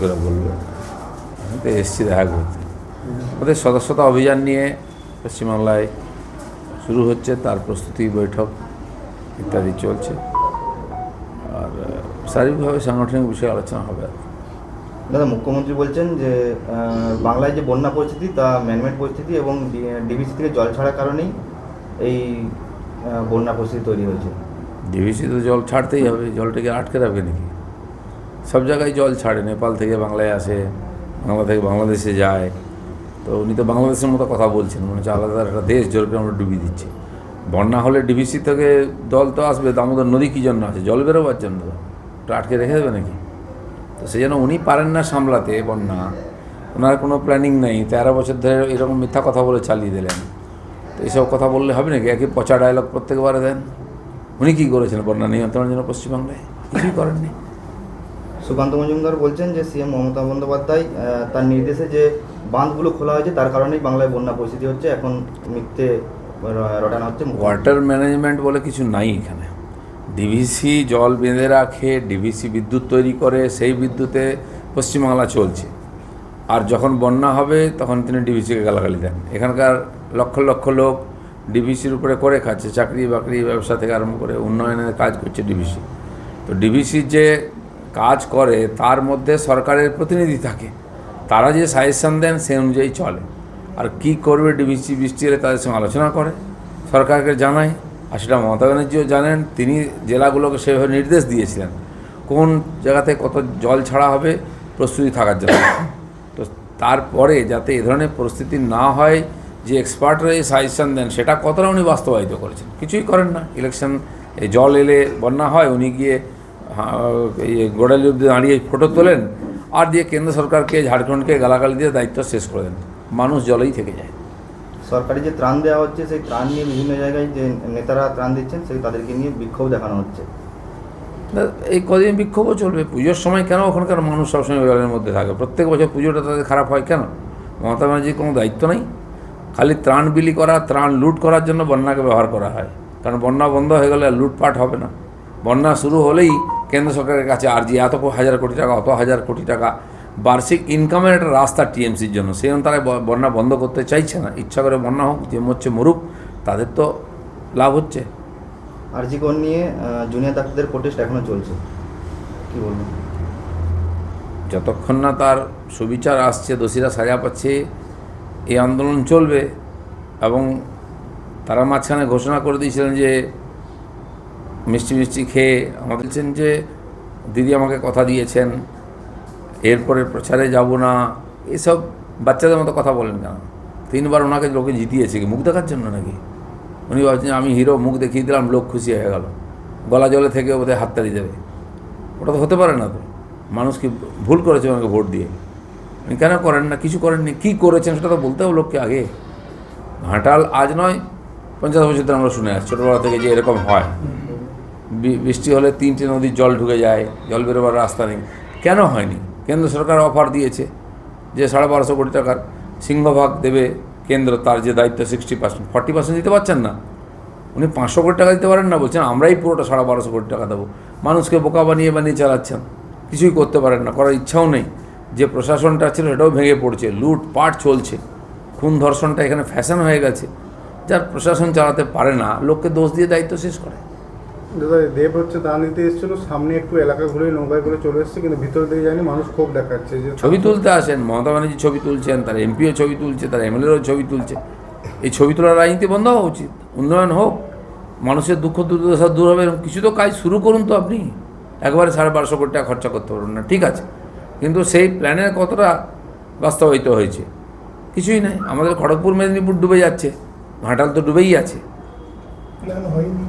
লোকেরা বলবে আমি তো এসছি দেখা করতে। ওদের সদস্যতা অভিযান নিয়ে পশ্চিমবাংলায় শুরু হচ্ছে তার প্রস্তুতি বৈঠক ইত্যাদি চলছে। আর শারীরিকভাবে সাংগঠনিক বিষয়ে আলোচনা হবে আর কি। দাদা মুখ্যমন্ত্রী বলছেন যে বাংলায় যে বন্যা পরিস্থিতি তা ম্যানমেড পরিস্থিতি এবং ডিবিসি থেকে জল ছাড়ার কারণেই এই বন্যা পরিস্থিতি তৈরি হয়েছে। ডিভিসি তো জল ছাড়তেই হবে জলটাকে আটকে রাখবে নাকি? সব জায়গায় জল ছাড়ে, নেপাল থেকে বাংলায় আসে, বাংলা থেকে বাংলাদেশে যায়। তো উনি তো বাংলাদেশের মতো কথা বলছেন, মনে হচ্ছে আলাদা একটা দেশ জলকে আমরা ডুবিয়ে দিচ্ছি। বন্যা হলে ডিভিসি থেকে জল তো আসবে দামোদর নদী কী জন্য আছে? জল বেরোবার জন্য তো। আটকে রেখে দেবে নাকি? তো সেই জন্য উনি পারেন না সামলাতে বন্যা। ওনার কোনো প্ল্যানিং নেই, তেরো বছর ধরে এরকম মিথ্যা কথা বলে চালিয়ে দিলেন। তো এইসব কথা বললে হবে নাকি? একই পচা ডায়লগ প্রত্যেকবারে দেন। উনি কী করেছেন বন্যা নিয়ন্ত্রণের জন্য পশ্চিমবাংলায় কিছুই করেননি। সুকান্ত মজুমদার বলছেন যে সিএম মমতা বন্দ্যোপাধ্যায় তার নির্দেশে যে বাঁধগুলো খোলা হয়েছে, তার কারণেই বাংলায় বন্যা পরিস্থিতি হচ্ছে, এখন মিথ্যে রটানো হচ্ছে ওয়াটার ম্যানেজমেন্ট বলে কিছু নাই এখানে। ডিভিসি জল বেঁধে রাখে, ডিভিসি বিদ্যুৎ তৈরি করে, সেই বিদ্যুতে পশ্চিমবাংলা চলছে। আর যখন বন্যা হবে, তখন তিনি ডিভিসিকে গালাগালি দেন। এখানকার লক্ষ লক্ষ লোক ডিভিসির উপরে করে খাচ্ছে, চাকরি বাকরি, ব্যবসা থেকে আরম্ভ করে উন্নয়নের কাজ করছে ডিভিসি। তো ডিভিসির যে কাজ করে, তার মধ্যে সরকারের প্রতিনিধি থাকে। তারা যে সাজেশন দেন সেই অনুযায়ী চলে। আর কি করবে ডিভিসি বৃষ্টি এলে তাদের সঙ্গে আলোচনা করে। সরকারকে জানায়, আর সেটা মমতা ব্যানার্জিও জানেন, তিনি জেলাগুলোকে সেভাবে নির্দেশ দিয়েছিলেন। কোন জায়গাতে কত জল ছাড়া হবে, প্রস্তুতি থাকার জন্য। তো তারপরে যাতে এ ধরনের পরিস্থিতি না হয়, যে এক্সপার্টরা এই সাজেশন দেন, সেটা কতটা উনি বাস্তবায়িত করেছেন? কিছুই করেন না। ইলেকশন এই জল এলে বন্যা হয়, উনি গিয়ে গোড়ালি অব্দি দাঁড়িয়ে ফটো তোলেন আর দিয়ে কেন্দ্র সরকারকে ঝাড়খণ্ডকে গালাগালি দিয়ে দায়িত্ব শেষ করে দেন। মানুষ জলেই থেকে যায়। সরকারি যে ত্রাণ দেওয়া হচ্ছে সেই ত্রাণ নিয়ে বিভিন্ন জায়গায় যে নেতারা ত্রাণ দিচ্ছেন সেই তাদেরকে নিয়ে বিক্ষোভ দেখানো হচ্ছে। এই কদিন বিক্ষোভও চলবে। পুজোর সময় কেন ওখানকার মানুষ সবসময় জলের মধ্যে থাকে? প্রত্যেক বছর পুজোটা তাদের খারাপ হয় কেন? মমতা ব্যানার্জির কোনো দায়িত্ব নেই? খালি ত্রাণ বিলি করা ত্রাণ লুট করার জন্য বন্যাকে ব্যবহার করা হয়। কারণ বন্যা বন্ধ হয়ে গেলে আর লুটপাট হবে না। বন্যা শুরু হলেই কেন্দ্র সরকারের কাছে আর যে এত হাজার কোটি টাকা অত হাজার কোটি টাকা বার্ষিক ইনকামের একটা রাস্তা টিএমসির জন্য। সেই জন্য তারা বন্যা বন্ধ করতে চাইছে না। ইচ্ছা করে বন্যা হোক যে মরছে মরুক তাদের তো লাভ হচ্ছে। আরজিকর নিয়ে জুনিয়র ডাক্তারদের প্রোটেস্ট এখনও চলছে? কি বলবেন? যতক্ষণ না তার সুবিচার আসছে দোষীরা সাজা পাচ্ছে এই আন্দোলন চলবে এবং তারা মাঝখানে ঘোষণা করে দিয়েছিলেন যে মিষ্টি মিষ্টি খেয়ে আমাদের বলছেন যে, দিদি আমাকে কথা দিয়েছেন এরপরে প্রচারে যাব না। এসব বাচ্চাদের মতো কথা বলেন কেন? তিনবার ওনাকে লোকে জিতিয়েছে কি? মুখ দেখার জন্য নাকি? উনি ভাবছেন, আমি হিরো, মুখ দেখিয়ে দিলাম, লোক খুশি হয়ে গেল। গলা জলে থেকে ওদের হাততালি দেবে। ওটা তো হতে পারে না তো। মানুষ কি ভুল করেছে ওনাকে ভোট দিয়ে? উনি কেন করেন না? কিছু করেননি? কী করেছেন? সেটা তো বলতে হবে লোককে আগে। ঘাটাল আজ নয়, পঞ্চাশ বছর ধরে আমরা শুনে আসছি, ছোটোবেলা থেকে যে এরকম হয়। বৃষ্টি হলে তিনটে নদীর জল ঢুকে যায়, জল বেরোবার রাস্তা নেই। কেন হয়নি? কেন্দ্র সরকার অফার দিয়েছে যে সাড়ে বারোশো কোটি টাকার সিংহভাগ দেবে কেন্দ্র, তার যে দায়িত্ব সিক্সটি পার্সেন্ট। ফর্টি পার্সেন্ট দিতে পারছেন না। উনি পাঁচশো কোটি টাকা দিতে পারেন না, বলছেন আমরাই পুরোটা সাড়ে বারোশো কোটি টাকা দেবো। মানুষকে বোকা বানিয়ে বানিয়ে চালাচ্ছেন। কিছুই করতে পারেন না, করার ইচ্ছাও নেই। যে প্রশাসনটা ছিল সেটাও ভেঙে পড়ছে, লুট পাট চলছে। খুন ধর্ষণটা এখানে ফ্যাশন হয়ে গেছে। যার প্রশাসন চালাতে পারে না, লোককে দোষ দিয়ে দায়িত্ব শেষ করে। দাদা দেব হচ্ছে দান দিতে এসেছিল সামনে একটু এলাকা ঘুরে নৌকায় করে চলে এসেছে কিন্তু ভিতর দিকে জানি মানুষ ক্ষোভ দেখাচ্ছে যে ছবি তুলতে আসেন মমতা ব্যানার্জি ছবি তুলছেন তার এমপিও ছবি তুলছে তার এমএলএরও ছবি তুলছে। এই ছবি তোলার রাজনীতি বন্ধ হওয়া উচিত উন্নয়ন হোক মানুষের দুঃখ দুর্দশা দূর হবে এরকম কিছু তো কাজ শুরু করুন তো আপনি। একবারে সাড়ে বারোশো কোটি টাকা খরচা করতে পারবেন না ঠিক আছে। কিন্তু সেই প্ল্যানের কতটা বাস্তবায়িত হয়েছে কিছুই নাই। আমাদের খড়গপুর মেদিনীপুর ডুবে যাচ্ছে ঘাটাল তো ডুবেই আছে। হয়নি।